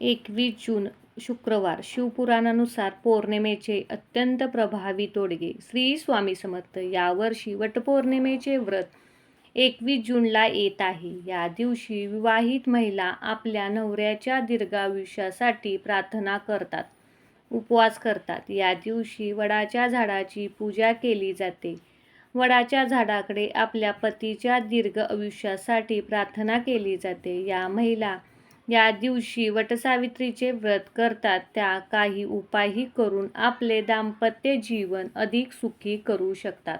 एकवीस जून शुक्रवार शिवपुराणानुसार पौर्णिमेचे अत्यंत प्रभावी तोडगे. श्री स्वामी समर्थ यावर्षी वटपौर्णिमेचे व्रत एकवीस जूनला येत आहे. या दिवशी विवाहित महिला आपल्या नवऱ्याच्या दीर्घायुष्यासाठी प्रार्थना करतात उपवास करतात. या दिवशी वडाच्या झाडाची पूजा केली जाते. वडाच्या झाडाकडे आपल्या पतीच्या दीर्घ आयुष्यासाठी प्रार्थना केली जाते. या महिला या दिवशी वटसावित्रीचे व्रत करतात. त्या काही उपायही करून आपले दाम्पत्य जीवन अधिक सुखी करू शकतात.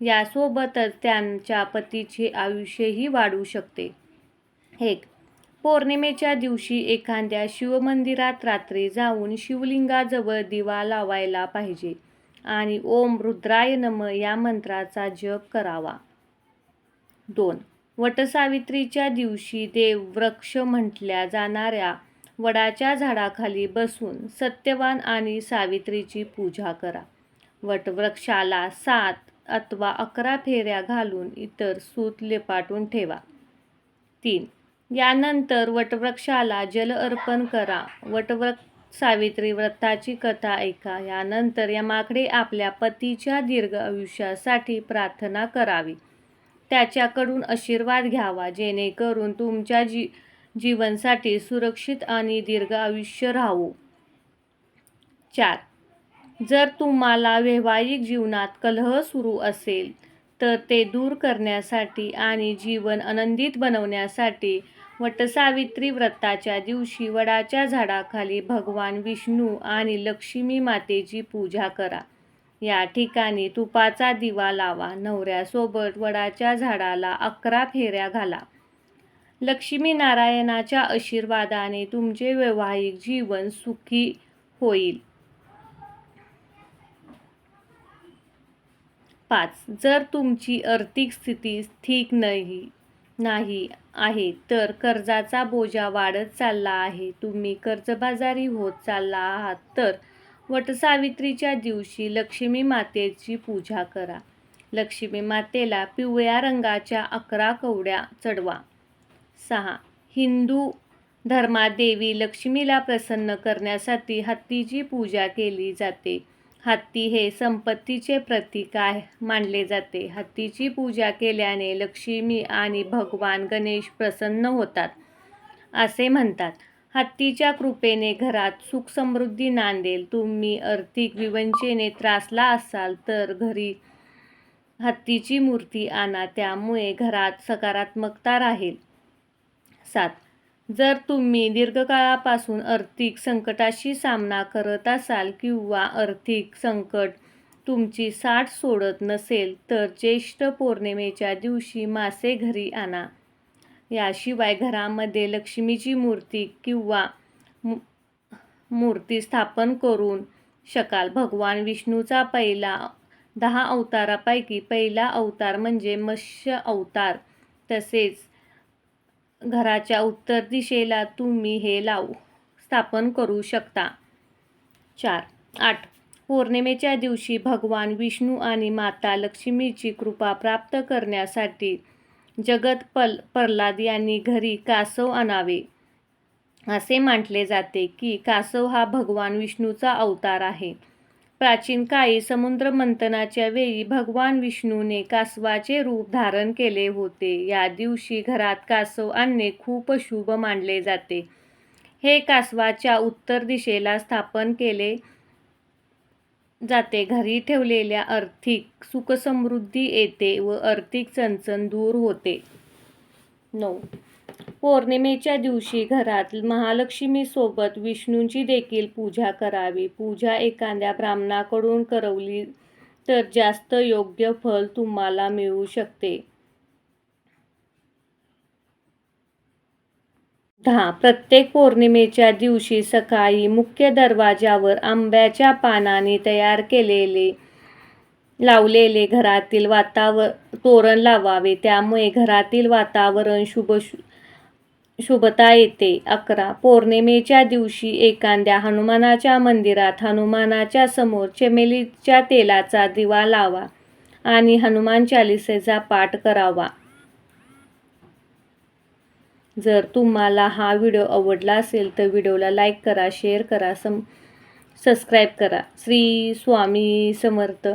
यासोबतच त्यांच्या पतीचे आयुष्यही वाढू शकते. एक पौर्णिमेच्या दिवशी एखाद्या शिवमंदिरात रात्री जाऊन शिवलिंगाजवळ दिवा लावायला पाहिजे आणि ओम रुद्राय नम या मंत्राचा जप करावा. दोन वटसावित्रीच्या दिवशी देववृक्ष म्हटल्या जाणाऱ्या वडाच्या झाडाखाली बसून सत्यवान आणि सावित्रीची पूजा करा. वटवृक्षाला सात अथवा अकरा फेऱ्या घालून इतर सूत लेपाटून ठेवा. तीन. यानंतर वटवृक्षाला जल अर्पण करा. वटवृक्ष सावित्री व्रताची कथा ऐका. यानंतर यमाकडे आपल्या पतीच्या दीर्घ आयुष्यासाठी प्रार्थना करावी. त्याच्याकडून आशीर्वाद घ्यावा. जेणेकरून तुमच्या जी जीवनसाठी सुरक्षित आणि दीर्घ आयुष्य राहू. चार. जर तुम्हाला वैवाहिक जीवनात कलह सुरू असेल तर ते दूर करण्यासाठी आणि जीवन आनंदित बनवण्यासाठी वटसावित्री व्रताच्या दिवशी वडाच्या झाडाखाली भगवान विष्णू आणि लक्ष्मी मातेची पूजा करा. या ठिकाणी तुपाचा दिवा लावा नवऱ्यासोबत वडाच्या झाडाला अकरा फेऱ्या घाला. लक्ष्मीनारायणाच्या आशीर्वादाने तुमचे वैवाहिक जीवन सुखी होईल. पाच. जर तुमची आर्थिक स्थिती ठीक नाही नाही आहे तर कर्जाचा बोजा वाढत चालला आहे. तुम्ही कर्जबाजारी होत चालला आहात तर वटसावित्रीच्या दिवशी लक्ष्मी मातेची पूजा करा. लक्ष्मी मातेला पिवळ्या रंगाच्या अकरा कवड्या चढवा. सहा. हिंदू धर्मात देवी लक्ष्मीला प्रसन्न करण्यासाठी हत्तीची पूजा केली जाते. हत्ती हे संपत्तीचे प्रतीक आहे मानले जाते. हत्तीची पूजा केल्याने लक्ष्मी आणि भगवान गणेश प्रसन्न होतात असे म्हणतात. हत्तीच्या कृपेने घरात सुख समृद्धी नांदेल. तुम्ही आर्थिक विवंचेने त्रासला असाल तर घरी हत्तीची मूर्ती आणा त्यामुळे घरात सकारात्मकता राहील. सात. जर तुम्ही दीर्घकाळापासून आर्थिक संकटाशी सामना करत असाल किंवा आर्थिक संकट तुमची साठ सोडत नसेल तर ज्येष्ठ पौर्णिमेच्या दिवशी मासे घरी आणा. याशिवाय घरामध्ये लक्ष्मीची मूर्ती किंवा मूर्ती स्थापन करून शकाल. भगवान विष्णूचा पहिला दहा अवतारापैकी पहिला अवतार म्हणजे मत्स्य अवतार. तसेच घराच्या उत्तर दिशेला तुम्ही हे लावू स्थापन करू शकता. चार. आठ. पौर्णिमेच्या दिवशी भगवान विष्णू आणि माता लक्ष्मीची कृपा प्राप्त करण्यासाठी जगत पल प्रल्हाद यांनी घरी कासव आणावे. असे म्हटले जाते की कासव हा भगवान विष्णूचा अवतार आहे. प्राचीन काळी समुद्र मंथनाच्या वेळी भगवान विष्णूने कासवाचे रूप धारण केले होते. या दिवशी घरात कासव आणणे खूप शुभ मानले जाते. हे कासवाच्या उत्तर दिशेला स्थापन केले. जाते. घरी ठेवलेल्या आर्थिक सुखसमृद्धी येते व आर्थिक चणचण दूर होते. नऊ. पौर्णिमेच्या दिवशी घरात महालक्ष्मीसोबत विष्णूंची देखील पूजा करावी. पूजा एखाद्या ब्राह्मणाकडून करवली तर जास्त योग्य फल तुम्हाला मिळू शकते. दहा प्रत्येक पौर्णिमेच्या दिवशी सकाळी मुख्य दरवाजावर आंब्याच्या पानाने तयार केलेले लावलेले घरातील वातावर तोरण लावावे. त्यामुळे घरातील वातावरण शुभ शुभता येते. अकरा पौर्णिमेच्या दिवशी एखाद्या हनुमानाच्या मंदिरात हनुमानाच्या समोर चमेलीच्या तेलाचा दिवा लावा आणि हनुमान चालिसेचा पाठ करावा. जर तुम्हाला हा व्हिडिओ आवडला असेल तर व्हिडिओला लाईक करा शेअर करा सम सबस्क्राईब करा. श्री स्वामी समर्थ.